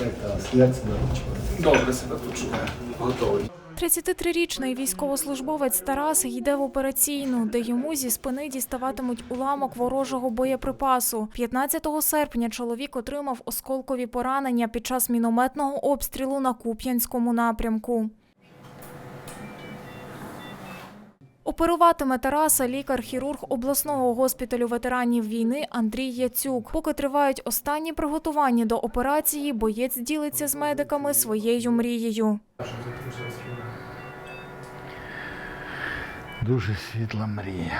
Як як себе почуваєте? Добре себе почуваю. Готовий. 33-річний військовослужбовець Тарас йде в операційну, де йому зі спини діставатимуть уламок ворожого боєприпасу. 15 серпня чоловік отримав осколкові поранення під час мінометного обстрілу на Куп'янському напрямку. Оперуватиме Тараса лікар-хірург обласного госпіталю ветеранів війни Андрій Яцюк. Поки тривають останні приготування до операції, боєць ділиться з медиками своєю мрією. Дуже світла мрія.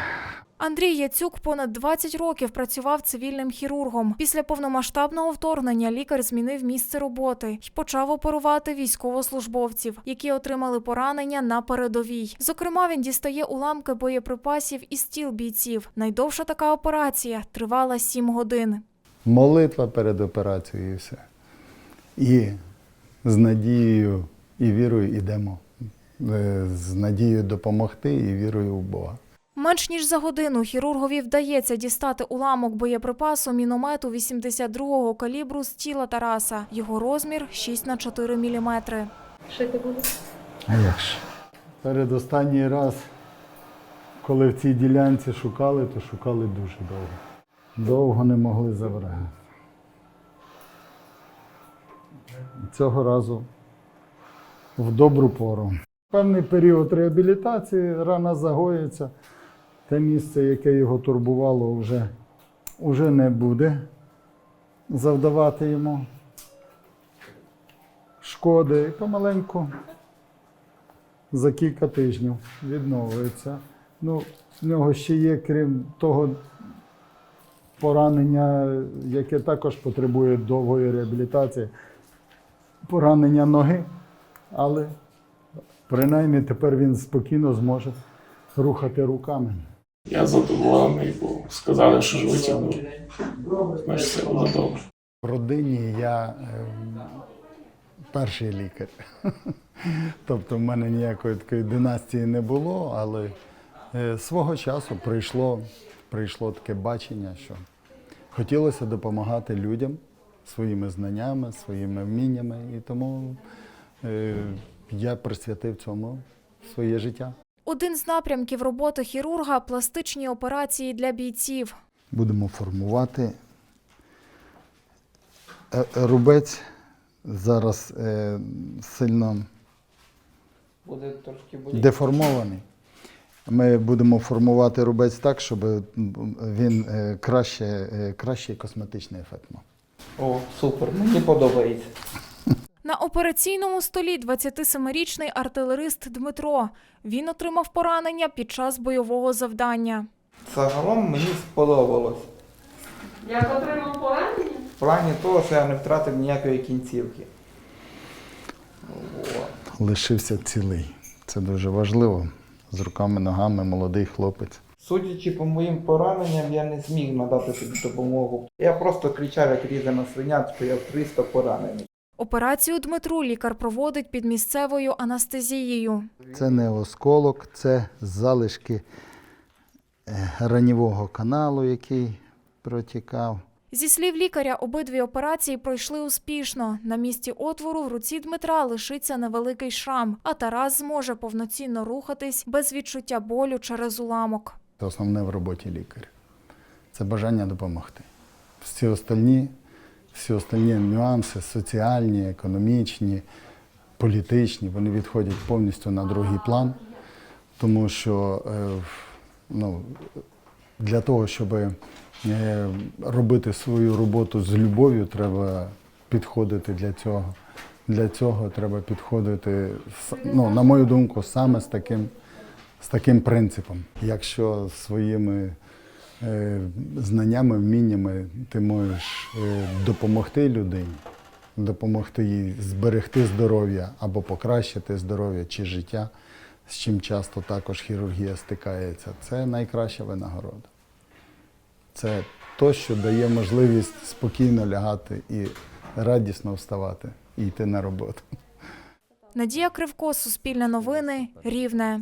Андрій Яцюк понад 20 років працював цивільним хірургом. Після повномасштабного вторгнення лікар змінив місце роботи і почав оперувати військовослужбовців, які отримали поранення на передовій. Зокрема, він дістає уламки боєприпасів із тіл бійців. Найдовша така операція тривала 7 годин. Молитва перед операцією і все. І з надією і вірою йдемо. Е, З надією допомогти і вірою в Бога. Менш ніж за годину хірургові вдається дістати уламок боєприпасу міномету 82-го калібру з тіла Тараса. Його розмір 6 на 4 міліметри. А як ж? Перед останній раз, коли в цій ділянці шукали, то шукали дуже довго. Довго не могли забрати. Цього разу в добру пору. Певний період реабілітації, рана загоїться. Те місце, яке його турбувало, вже, вже не буде завдавати йому шкоди. І помаленьку за кілька тижнів відновлюється. Ну, в нього ще є, крім того, поранення, яке також потребує довгої реабілітації, поранення ноги, але принаймні тепер він спокійно зможе рухати руками. Я задоволений, бо сказали, що витягнув. Значить, все буде добре. В родині я ем, перший лікар. Тобто в мене ніякої такої династії не було, але е, свого часу прийшло, прийшло таке бачення, що хотілося допомагати людям своїми знаннями, своїми вміннями, і тому е, я присвятив цьому своє життя. Один з напрямків роботи хірурга пластичні операції для бійців. Будемо формувати. Е, Рубець зараз е, сильно Буде трошки деформований. Ми будемо формувати рубець так, щоб він е, краще, е, кращий косметичний ефект мав. О, супер, мені подобається. Операційному столі 27-річний артилерист Дмитро. Він отримав поранення під час бойового завдання. Загалом мені сподобалось. Як отримав поранення? В плані того, що я не втратив ніякої кінцівки. О. Лишився цілий. Це дуже важливо. З руками, ногами, молодий хлопець. Судячи по моїм пораненням, я не зміг надати собі допомогу. Я просто кричав, як різана свиня, що я в 300 поранений. Операцію Дмитру лікар проводить під місцевою анестезією. Це не осколок, це залишки е, ранівого каналу, який протікав. Зі слів лікаря, обидві операції пройшли успішно. На місці отвору в руці Дмитра лишиться невеликий шрам, а Тарас зможе повноцінно рухатись без відчуття болю через уламок. Це основне в роботі лікаря. Це бажання допомогти. Всі остальні, всі остальні нюанси, соціальні, економічні, політичні, вони відходять повністю на другий план, тому що е, ну, для того, щоб е, робити свою роботу з любов'ю, треба підходити для цього. Для цього треба підходити, ну, на мою думку, саме з таким, з таким принципом. Якщо своїми знаннями, вміннями ти можеш е, допомогти людині, допомогти їй зберегти здоров'я або покращити здоров'я чи життя, з чим часто також хірургія стикається, це найкраща винагорода. Це то, що дає можливість спокійно лягати і радісно вставати і йти на роботу. Надія Кривко, Суспільне новини, Рівне.